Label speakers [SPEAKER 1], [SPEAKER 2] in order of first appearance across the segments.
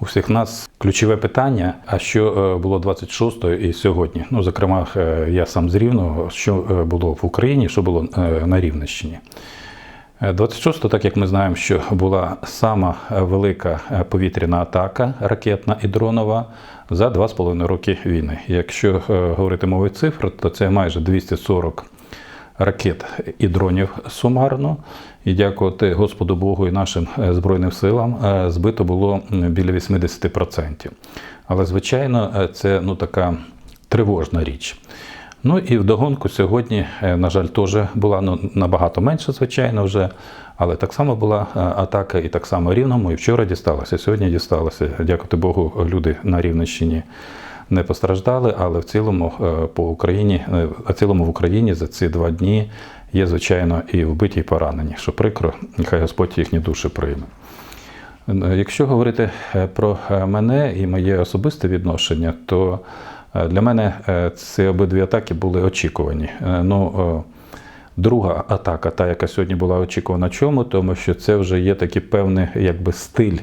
[SPEAKER 1] у всіх нас ключове питання: а що е, було 26-го і сьогодні? Ну, зокрема, е, я сам з Рівного, що е, було в Україні, що було на Рівненщині. Е, 26-го, так як ми знаємо, що була сама велика повітряна атака, ракетна і дронова, за 2,5 роки війни. Якщо говорити мовою цифр, то це майже 240 ракет і дронів сумарно. І дякувати Господу Богу і нашим е, Збройним силам е, збито було біля 80%. Але, звичайно, е, це ну, така тривожна річ. Ну і вдогонку сьогодні, на жаль, теж була ну, набагато менше, звичайно, вже, але так само була атака, і так само рівному. І вчора дісталося, сьогодні дісталося. Дякувати Богу, люди на Рівненщині не постраждали, але в цілому е, по Україні, е, в цілому в Україні за ці два дні є, звичайно, і вбиті, і поранені, що прикро, нехай Господь їхні душі прийме. Е, Якщо говорити про мене і моє особисте відношення, то для мене ці обидві атаки були очікувані. Ну, друга атака, та, яка сьогодні була очікувана, чому? Тому що це вже є такий певний якби, стиль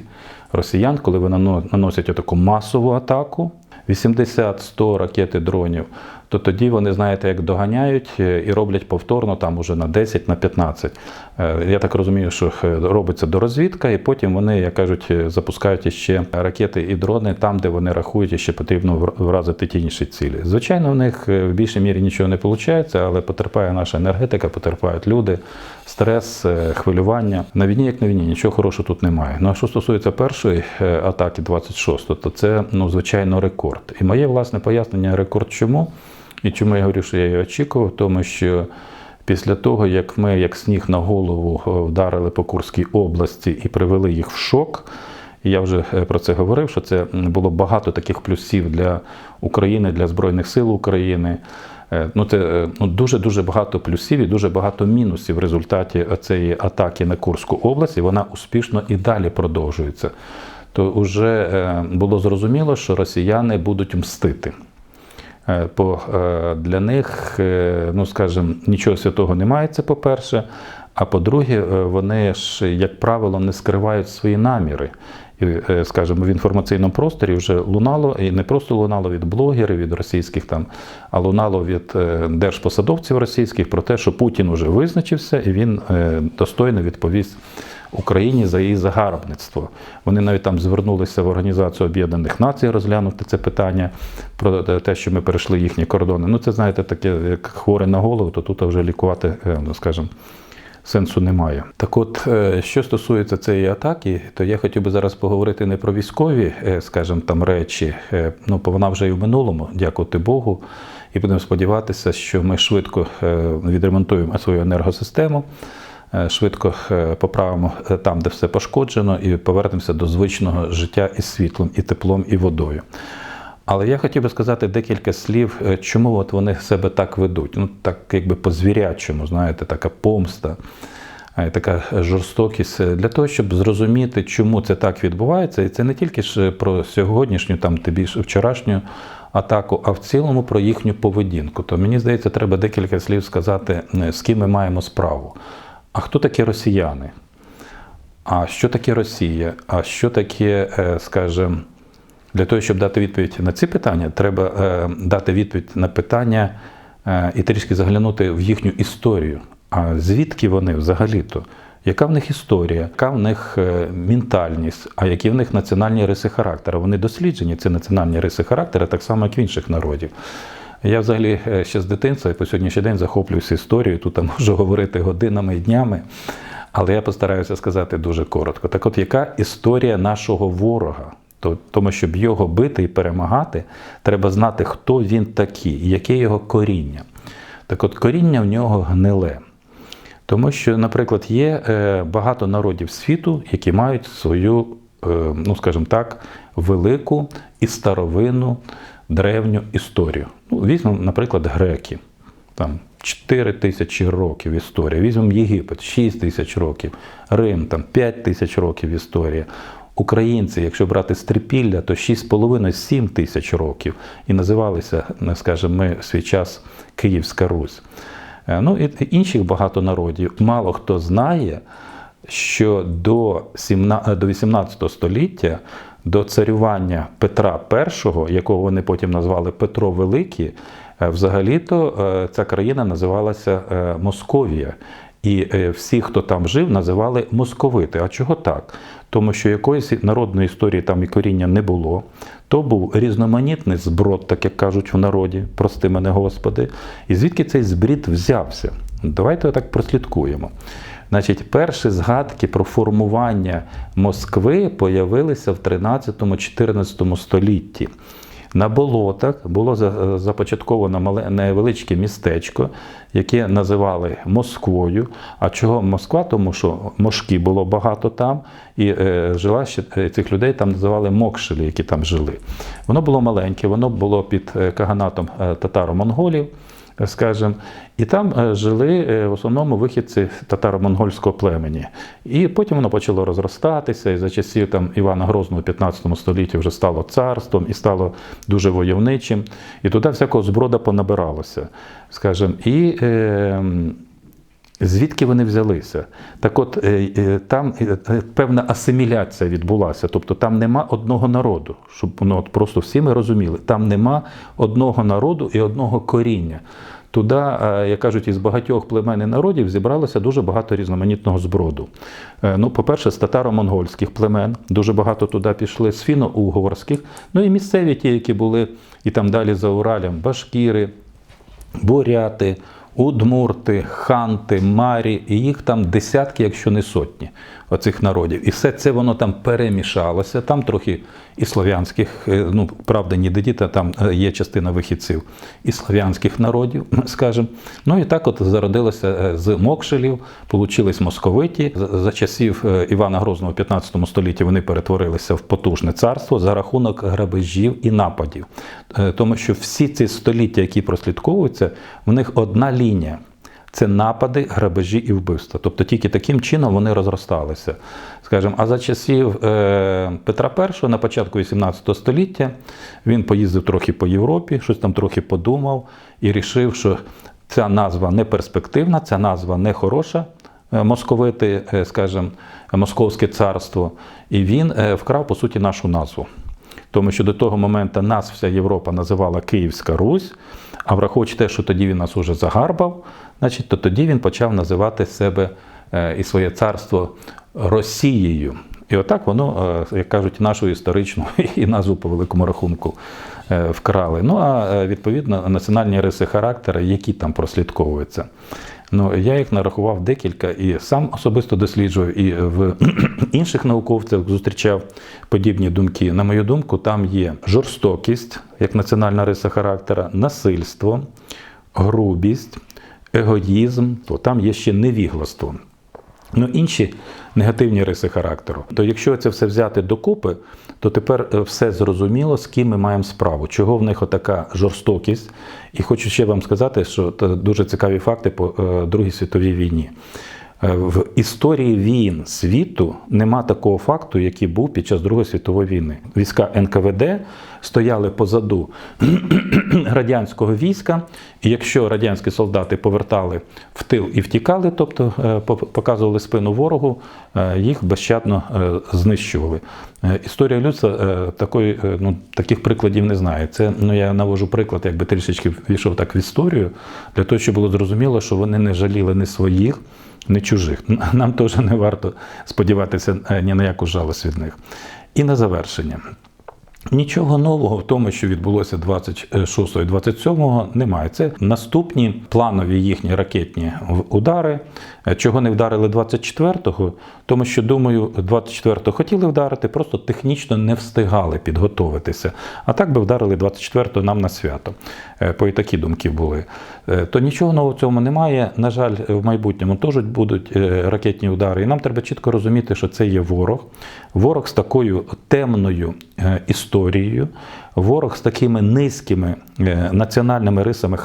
[SPEAKER 1] росіян, коли вони наносять таку масову атаку. 80-100 ракет і дронів, то тоді вони, знаєте, як доганяють е, і роблять повторно там уже на 10, на 15. Е, Я так розумію, що робиться дорозвідка, і потім вони, як кажуть, е, запускають іще ракети і дрони там, де вони рахують, що потрібно вр- вразити ті інші цілі. Звичайно, в них в більшій мірі нічого не виходить, але потерпає наша енергетика, потерпають люди, стрес, е, хвилювання. На війні, як на війні, нічого хорошого тут немає. Ну а що стосується першої е, атаки 26 то це ну, звичайно рекорд. І моє власне пояснення рекорд чому? І чому я говорю, що я її очікував, тому що після того, як ми, як сніг на голову, е, вдарили по Курській області і привели їх в шок. Я вже про це говорив, що це було багато таких плюсів для України, для Збройних сил України. Е, Ну, це е, ну, дуже дуже багато плюсів і дуже багато мінусів в результаті цієї атаки на Курську область, і вона успішно і далі продовжується. То вже було зрозуміло, що росіяни будуть мстити. Е, Бо е, для них, е, ну скажімо, нічого святого немає, це по-перше. А по-друге, е, вони ж, як правило, не скривають свої наміри. Е, скажімо, в інформаційному просторі вже лунало, і не просто лунало від блогерів, від російських там, а лунало від е, держпосадовців російських про те, що Путін уже визначився і він е, достойно відповість Україні за її загарбництво. Вони навіть там звернулися в Організацію Об'єднаних Націй розглянути це питання про те, що ми перейшли їхні кордони. Ну, це знаєте, таке як хворе на голову, то тут вже лікувати, ну скажімо, сенсу немає. Так от, е, що стосується цієї атаки, то я хотів би зараз поговорити не про військові, е, скажімо, там речі, е, ну, вона вже і в минулому, дякувати Богу. І будемо сподіватися, що ми швидко відремонтуємо свою енергосистему, швидко поправимо там, де все пошкоджено, і повернемося до звичного життя із світлом, і теплом, і водою. Але я хотів би сказати декілька слів, е, чому от вони себе так ведуть. Ну, так якби по-звірячому, знаєте, така помста, така жорстокість для того, щоб зрозуміти, чому це так відбувається. І це не тільки ж про сьогоднішню, там більш вчорашню атаку, а в цілому про їхню поведінку. То мені здається, треба декілька слів сказати, з ким ми маємо справу. А хто такі росіяни? А що таке Росія? А що таке, е, скажімо, для того, щоб дати відповідь на ці питання, треба е, дати відповідь на питання е, і трішки заглянути в їхню історію. А звідки вони взагалі-то? Яка в них історія, яка в них е, ментальність, а які в них національні риси характеру? Вони досліджені, ці національні риси характеру, так само, як в інших народів. Я взагалі ще з дитинства і по сьогоднішній день захоплююся історією, тут можу говорити годинами і днями, але я постараюся сказати дуже коротко. Так от, яка історія нашого ворога? То- Тому, щоб його бити і перемагати, треба знати, хто він такий, яке його коріння. Так от коріння в нього гниле. Тому що, наприклад, є е, багато народів світу, які мають свою, е, ну скажімо так, велику і старовинну древню історію. Ну, візьмемо, наприклад, греки. Там 4 тисячі років історія. Візьмемо Єгипет, 6 тисяч років, Рим, там 5 тисяч років історія. Українці, якщо брати стрипілля, то 6,5-7 тисяч років. І називалися, скажімо, ми в свій час Київська Русь. Е, Ну і інших багато народів. Мало хто знає, що до 18 століття до царювання Петра І, якого вони потім назвали Петро Великий, е, взагалі-то е, ця країна називалася е, Московія. І е, всі, хто там жив, називали московити. А чого так? Тому що якоїсь народної історії там і коріння не було. То був різноманітний зброд, так як кажуть в народі, прости мене Господи. І звідки цей збрід взявся? Давайте так прослідкуємо. Значить, перші згадки про формування Москви появилися в 13-14 столітті. На болотах було за- започатковано невеличке містечко, яке називали Москвою. А чого Москва? Тому що мошки було багато там, і е, жила ще е, цих людей там називали мокшелі, які там жили. Воно було маленьке, воно було під е, каганатом татаро-монголів. Скажем, і там е, жили е, в основному вихідці татаро-монгольського племені. І потім воно почало розростатися, і за часів там Івана Грозного в 15 столітті вже стало царством і стало дуже войовничим. І туди всякого зброда понабиралося. Скажем, і е, Звідки вони взялися? Так от е, е, там е, певна асиміляція відбулася. Тобто там нема одного народу, щоб ну, от просто всі ми розуміли, там нема одного народу і одного коріння. Туди, як кажуть, із багатьох племен і народів зібралося дуже багато різноманітного зброду. Ну, по-перше, з татаро-монгольських племен дуже багато туди пішли, з фіно-угорських, ну і місцеві ті, які були і там далі за Уралем, башкіри, буряти, удмурти, ханти, марі, і їх там десятки, якщо не сотні, оцих народів. І все це воно там перемішалося. Там трохи і слов'янських, е, ну правда, ні діти, там е, є частина вихідців і слов'янських народів, скажімо. Ну і так от зародилося е, з мокшелів, получились московиті. За- часів Івана Грозного в 15 столітті вони перетворилися в потужне царство за рахунок грабежів і нападів. Тому що всі ці століття, які прослідковуються, в них одна лінія. Це напади, грабежі і вбивства. Тобто тільки таким чином вони розросталися. Скажімо, а за часів е, Петра І на початку 18 століття він поїздив трохи по Європі, щось там трохи подумав і рішив, що ця назва не перспективна, ця назва не хороша. е, Московити, е, скажімо, Московське царство, і він вкрав по суті нашу назву. Тому що до того моменту нас вся Європа називала Київська Русь, а враховуючи те, що тоді він нас уже загарбав, значить, то тоді він почав називати себе е, і своє царство Росією. І отак воно, е, як кажуть, нашу історичну і назву по великому рахунку е, вкрали. Ну а відповідно національні риси характеру, які там прослідковуються. Ну, я їх нарахував декілька і сам особисто досліджував, і в інших науковцях зустрічав подібні думки. На мою думку, там є жорстокість як національна риса характера, насильство, грубість, егоїзм, то там є ще невігластво. Ну, інші негативні риси характеру. То якщо це все взяти докупи, то тепер е, все зрозуміло, з ким ми маємо справу, чого в них отака жорстокість. І хочу ще вам сказати, що це дуже цікаві факти по е, Другій світовій війні. Е, В історії війн світу нема такого факту, який був під час Другої світової війни. Війська НКВД стояли позаду радянського війська, і якщо радянські солдати повертали в тил і втікали, тобто е, показували спину ворогу, е, їх безщадно знищували. Історія людства такої, ну, таких прикладів не знає. Це ну, я навожу приклад, якби трішечки війшов так в історію, для того, щоб було зрозуміло, що вони не жаліли не своїх, не чужих. Нам теж не варто сподіватися е, ні на яку жалость від них. І на завершення. Нічого нового в тому, що відбулося 26 і 27 немає. Це наступні планові їхні ракетні удари. Е, Чого не вдарили 24-го? Тому що, думаю, 24-го хотіли вдарити, просто технічно не встигали підготовитися. А так би вдарили 24-го нам на свято. Е, По і такі думки були. Е, То нічого нового в цьому немає. На жаль, в майбутньому теж будуть ракетні удари. І нам треба чітко розуміти, що це є ворог. Ворог з такою темною історією, ворог з такими низькими національними рисами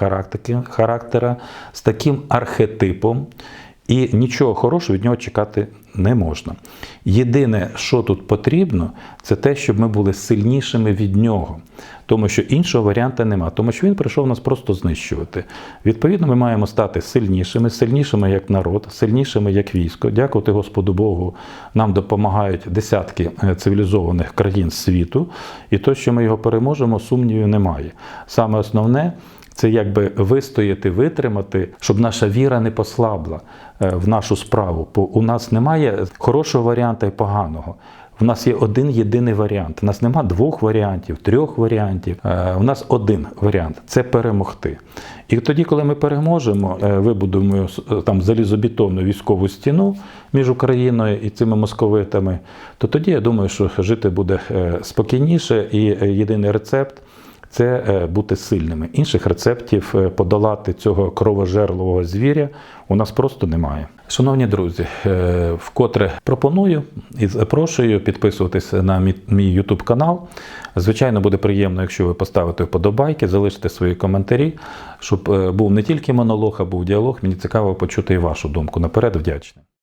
[SPEAKER 1] характера, з таким архетипом. І нічого хорошого від нього чекати не можна. Єдине, що тут потрібно, це те, щоб ми були сильнішими від нього. Тому що іншого варіанта нема, тому що він прийшов нас просто знищувати. Відповідно, ми маємо стати сильнішими, сильнішими як народ, сильнішими як військо. Дякувати Господу Богу, нам допомагають десятки е, цивілізованих країн світу, і то, що ми його переможемо, сумнівів немає. Саме основне. Це якби вистояти, витримати, щоб наша віра не послабла е, в нашу справу. Бо у нас немає хорошого варіанта і поганого. В нас є один єдиний варіант. У нас нема двох варіантів, трьох варіантів. Е, У нас один варіант це перемогти. І тоді, коли ми переможемо, е, вибудуємо там залізобетонну військову стіну між Україною і цими московитами, то тоді я думаю, що жити буде спокійніше і єдиний рецепт це е, бути сильними. Інших рецептів е, подолати цього кровожерливого звіря у нас просто немає. Шановні друзі, е, вкотре пропоную і запрошую підписуватись на мій- YouTube канал. Звичайно, буде приємно, якщо ви поставите вподобайки, залишите свої коментарі, щоб був не тільки монолог, а був діалог. Мені цікаво почути і вашу думку. Наперед вдячний.